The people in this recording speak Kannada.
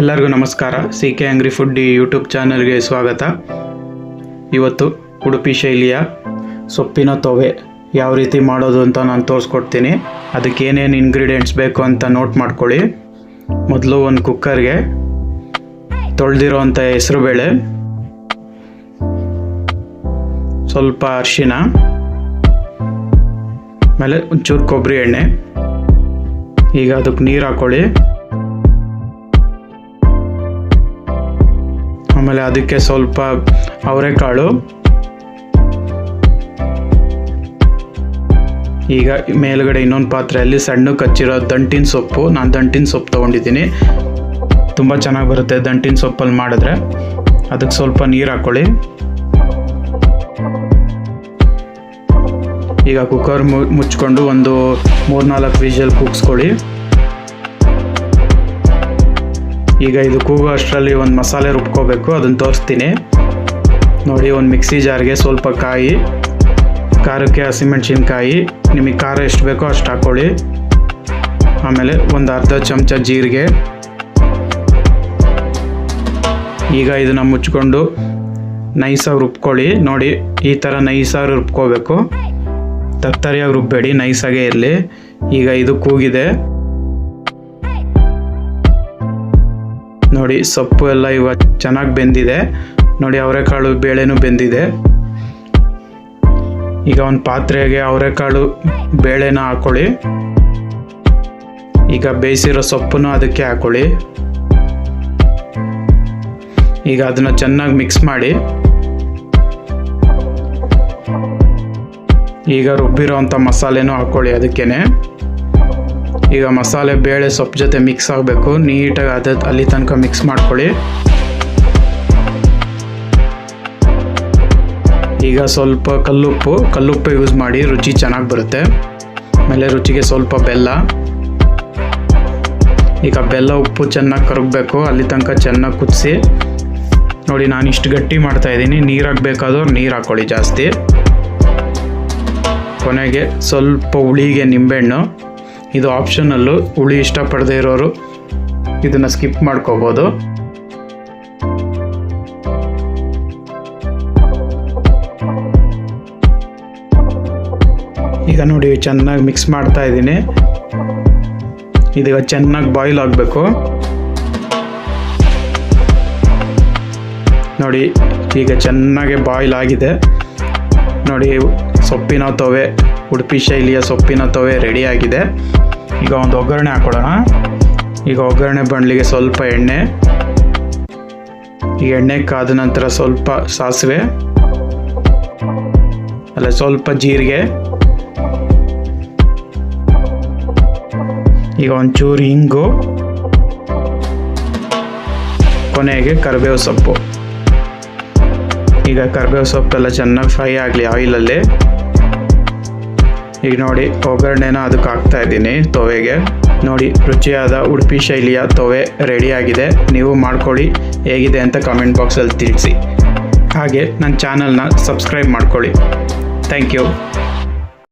ಎಲ್ಲರಿಗೂ ನಮಸ್ಕಾರ. C K angry food YouTube ಚಾನಲ್ಗೆ ಸ್ವಾಗತ. ಇವತ್ತು ಉಡುಪಿ ಶೈಲಿಯ ಸೊಪ್ಪಿನ ತೊವೆ ಯಾವ ರೀತಿ ಮಾಡೋದು ಅಂತ ನಾನು ತೋರಿಸ್ಕೊಡ್ತೀನಿ. ಅದಕ್ಕೆ ಏನೇನು ಇಂಗ್ರೀಡಿಯೆಂಟ್ಸ್ ಬೇಕು ಅಂತ ನೋಟ್ ಮಾಡ್ಕೊಳ್ಳಿ. ಮೊದಲು ಒಂದು ಕುಕ್ಕರ್ಗೆ ತೊಳೆದಿರೋವಂಥ ಹೆಸರುಬೇಳೆ, ಸ್ವಲ್ಪ ಅರಿಶಿನ ಆಮೇಲೆ ಒಂಚೂರು ಕೊಬ್ಬರಿ ಎಣ್ಣೆ, ಈಗ ಅದಕ್ಕೆ ನೀರು ಹಾಕ್ಕೊಳ್ಳಿ ಆಮೇಲೆ ಅದಕ್ಕೆ ಸ್ವಲ್ಪ ಅವರೆಕಾಳು ಈಗ ಮೇಲ್ಗಡೆ ಇನ್ನೊಂದು ಪಾತ್ರೆಯಲ್ಲಿ ಸಣ್ಣ ಕಚ್ಚಿರೋ ದಂಟಿನ ಸೊಪ್ಪು. ನಾನು ದಂಟಿನ ಸೊಪ್ಪು ತೊಗೊಂಡಿದ್ದೀನಿ. ತುಂಬ ಚೆನ್ನಾಗಿ ಬರುತ್ತೆ ದಂಟಿನ ಸೊಪ್ಪಲ್ಲಿ ಮಾಡಿದ್ರೆ. ಅದಕ್ಕೆ ಸ್ವಲ್ಪ ನೀರು ಹಾಕ್ಕೊಳ್ಳಿ ಈಗ ಕುಕ್ಕರ್ ಮುಚ್ಕೊಂಡು ಒಂದು ಮೂರ್ನಾಲ್ಕು ವಿಷಲ್ ಕೂಗಿಸ್ಕೊಳ್ಳಿ ಈಗ ಇದು ಕೂಗೋ ಅಷ್ಟರಲ್ಲಿ ಒಂದು ಮಸಾಲೆ ರುಬ್ಕೋಬೇಕು ಅದನ್ನು ತೋರಿಸ್ತೀನಿ. ನೋಡಿ, ಒಂದು ಮಿಕ್ಸಿ ಜಾರ್ಗೆ ಸ್ವಲ್ಪ ಕಾಯಿ, ಖಾರಕ್ಕೆ ಹಸಿಮೆಣ್ಸಿನ್ಕಾಯಿ, ನಿಮಗೆ ಖಾರ ಎಷ್ಟು ಬೇಕೋ ಅಷ್ಟು ಹಾಕ್ಕೊಳ್ಳಿ ಆಮೇಲೆ ಒಂದು ಅರ್ಧ ಚಮಚ ಜೀರಿಗೆ. ಈಗ ಇದನ್ನು ಮುಚ್ಕೊಂಡು ನೈಸಾಗಿ ರುಬ್ಕೊಳ್ಳಿ. ನೋಡಿ, ಈ ಥರ ನೈಸಾಗಿ ರುಬ್ಕೋಬೇಕು. ತರ್ತರಿಯಾಗಿ ರುಬ್ಬೇಡಿ, ನೈಸಾಗೇ ಇರಲಿ. ಈಗ ಇದು ಕೂಗಿದೆ. ನೋಡಿ, ಸೊಪ್ಪು ಎಲ್ಲ ಇವಾಗ ಚೆನ್ನಾಗಿ ಬೆಂದಿದೆ. ನೋಡಿ, ಅವರೆಕಾಳು ಬೇಳೆನೂ ಬೆಂದಿದೆ. ಈಗ ಒಂದು ಪಾತ್ರೆಗೆ ಅವರೆಕಾಳು ಬೇಳೆನ ಹಾಕೊಳ್ಳಿ. ಈಗ ಬೇಯಿಸಿರೋ ಸೊಪ್ಪನ್ನು ಅದಕ್ಕೆ ಹಾಕೊಳ್ಳಿ. ಈಗ ಅದನ್ನು ಚೆನ್ನಾಗಿ ಮಿಕ್ಸ್ ಮಾಡಿ. ಈಗ ರುಬ್ಬಿರೋವಂಥ ಮಸಾಲೆನೂ ಹಾಕೊಳ್ಳಿ ಅದಕ್ಕೇನೆ. ಈಗ ಮಸಾಲೆ, ಬೇಳೆ, ಸೊಪ್ಪು ಜೊತೆ ಮಿಕ್ಸ್ ಆಗಬೇಕು. ನೀಟಾಗಿ ಅದ, ಅಲ್ಲಿ ತನಕ ಮಿಕ್ಸ್ ಮಾಡ್ಕೊಳ್ಳಿ. ಈಗ ಸ್ವಲ್ಪ ಕಲ್ಲುಪ್ಪು ಕಲ್ಲುಪ್ಪು ಯೂಸ್ ಮಾಡಿ ರುಚಿ ಚೆನ್ನಾಗಿ ಬರುತ್ತೆ. ಆಮೇಲೆ ರುಚಿಗೆ ಸ್ವಲ್ಪ ಬೆಲ್ಲ. ಈಗ ಬೆಲ್ಲ, ಉಪ್ಪು ಚೆನ್ನಾಗಿ ಕರಗಬೇಕು. ಅಲ್ಲಿ ತನಕ ಚೆನ್ನಾಗಿ ಕುದಿಸಿ. ನೋಡಿ, ನಾನು ಇಷ್ಟು ಗಟ್ಟಿ ಮಾಡ್ತಾ ಇದ್ದೀನಿ. ನೀರು ಹಾಕಬೇಕಾದ್ರೆ ನೀರು ಹಾಕ್ಕೊಳ್ಳಿ ಜಾಸ್ತಿ. ಕೊನೆಗೆ ಸ್ವಲ್ಪ ಹುಳಿಗೆ, ನಿಂಬೆಹಣ್ಣು. ಇದು ಆಪ್ಷನಲ್ಲು ಹುಳಿ ಇಷ್ಟಪಡದೇ ಇರೋರು ಇದನ್ನು ಸ್ಕಿಪ್ ಮಾಡ್ಕೋಬೋದು. ಈಗ ನೋಡಿ ಚೆನ್ನಾಗಿ ಮಿಕ್ಸ್ ಮಾಡ್ತಾ ಇದ್ದೀನಿ. ಇದೀಗ ಚೆನ್ನಾಗಿ ಬಾಯ್ಲ್ ಆಗಬೇಕು. ನೋಡಿ, ಈಗ ಚೆನ್ನಾಗೆ ಬಾಯ್ಲ್ ಆಗಿದೆ. ನೋಡಿ, ಸೊಪ್ಪಿನ ತೊವೆ, ಉಡುಪಿ ಶೈಲಿಯ ಸೊಪ್ಪಿನ ತೊವೆ ರೆಡಿ ಆಗಿದೆ. ಈಗ ಒಂದು ಒಗ್ಗರಣೆ ಹಾಕೊಳ್ಳೋಣ. ಈಗ ಒಗ್ಗರಣೆ ಬಂಡ್ಲಿಗೆ ಸ್ವಲ್ಪ ಎಣ್ಣೆ. ಈ ಎಣ್ಣೆ ಕಾದ ನಂತರ ಸ್ವಲ್ಪ ಸಾಸಿವೆ. ಅಲ್ಲ, ಸ್ವಲ್ಪ ಜೀರಿಗೆ. ಈಗ ಒಂಚೂರು ಹಿಂಗು ಕೊನೆಗೆ ಕರಿಬೇವು ಸೊಪ್ಪು. ಈಗ ಕರಿಬೇವು ಸೊಪ್ಪೆಲ್ಲ ಚೆನ್ನಾಗಿ ಫ್ರೈ ಆಗಲಿ ಆಯಿಲಲ್ಲಿ. ಈಗ ನೋಡಿ ಒಗ್ಗರಣೆನ ಅದಕ್ಕೆ ಹಾಕ್ತಾ ಇದ್ದೀನಿ ತೊವೆಗೆ. ನೋಡಿ, ರುಚಿಯಾದ ಉಡುಪಿ ಶೈಲಿಯ ತೊವೆ ರೆಡಿಯಾಗಿದೆ ನೀವು ಮಾಡ್ಕೊಳ್ಳಿ, ಹೇಗಿದೆ ಅಂತ ಕಮೆಂಟ್ ಬಾಕ್ಸಲ್ಲಿ ತಿಳಿಸಿ. ಹಾಗೆ ನನ್ನ ಚಾನಲ್ನ ಸಬ್ಸ್ಕ್ರೈಬ್ ಮಾಡ್ಕೊಳ್ಳಿ. Thank you